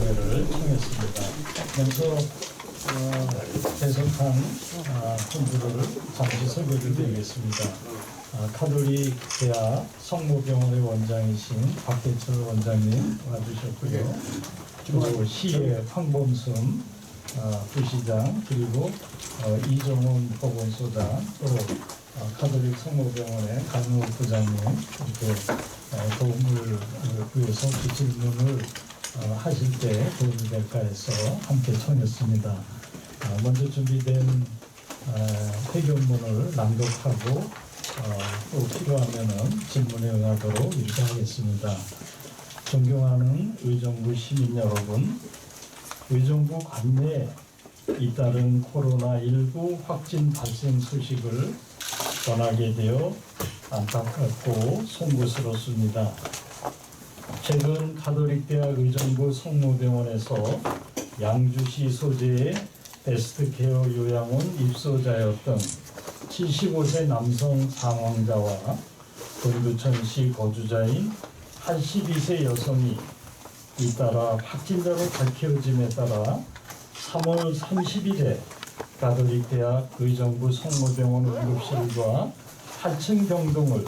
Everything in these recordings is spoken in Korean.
참여를 청했습니다. 먼저 어, 배석한 아, 분들을 잠시 소개를 드리겠습니다. 아, 카톨릭 대학 성모병원의 원장이신 박대철 원장님 와주셨고요. 그리고 시의 황범순 아, 부시장 그리고 어, 이정훈 보건소장 또 어, 카톨릭 성모병원의 간호 부장님 이렇게 어, 도움을 어, 구해서 그 질문을 어, 하실 때 해서 함께 청했습니다. 어, 먼저 준비된 어, 회견문을 낭독하고 어, 또 필요하면은 질문에 응하도록 이렇게 하겠습니다. 존경하는 의정부 시민 여러분, 의정부 관내에 잇따른 코로나19 확진 발생 소식을 전하게 되어 안타깝고 송구스럽습니다. 최근 가톨릭대학 의정부 성모병원에서 양주시 소재의 베스트케어 요양원 입소자였던 75세 남성 사망자와 동두천시 거주자인 82세 여성이 잇따라 확진자로 밝혀짐에 따라 3월 30일에 가톨릭대학 의정부 성모병원 응급실과 8층 병동을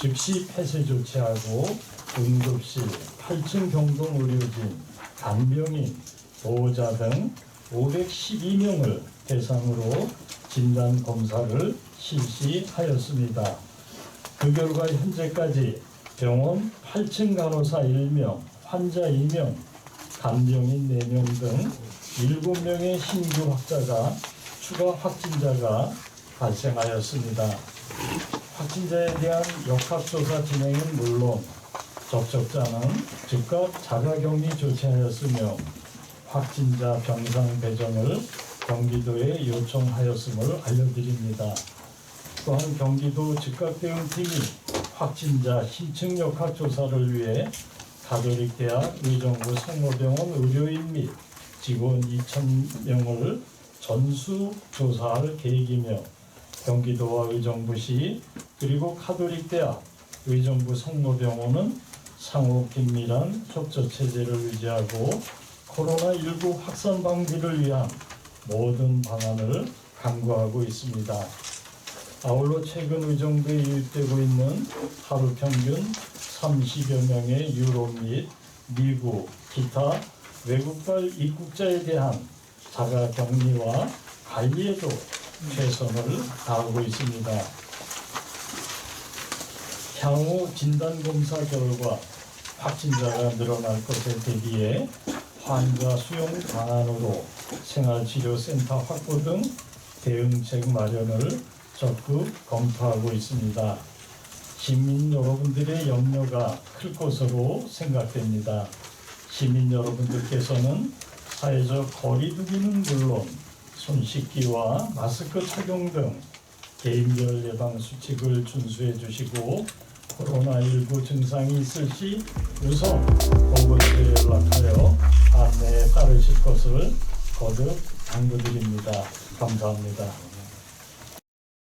즉시 폐쇄 조치하고 응급실, 8층 병동 의료진, 간병인, 보호자 등 512명을 대상으로 진단 검사를 실시하였습니다. 그 결과 현재까지 병원 8층 간호사 1명, 환자 2명, 간병인 4명 등 7명의 신규 확자가 추가 확진자가 발생하였습니다. 확진자에 대한 역학조사 진행은 물론 접촉자는 즉각 자가격리 조치하였으며 확진자 병상 배정을 경기도에 요청하였음을 알려드립니다. 또한 경기도 즉각대응팀이 확진자 신층 역학 조사를 위해 가톨릭대학 의정부 성모병원 의료인 및 직원 2,000명을 전수 조사할 계획이며 경기도와 의정부시 그리고 카톨릭대학 의정부 성모병원은 상호 긴밀한 협조 체제를 유지하고 코로나19 확산 방지를 위한 모든 방안을 강구하고 있습니다. 아울러 최근 의정부에 유입되고 있는 하루 평균 30여 명의 유럽 및 미국, 기타 외국발 입국자에 대한 자가 격리와 관리에도 최선을 다하고 있습니다. 향후 진단 검사 결과 확진자가 늘어날 것에 대비해 환자 수용 방안으로 생활치료센터 확보 등 대응책 마련을 적극 검토하고 있습니다. 시민 여러분들의 염려가 클 것으로 생각됩니다. 시민 여러분들께서는 사회적 거리두기는 물론 손 씻기와 마스크 착용 등 개인별 예방 수칙을 준수해 주시고 코로나19 증상이 있을 시 우선 보건소에 연락하여 안내에 따르실 것을 거듭 당부드립니다. 감사합니다.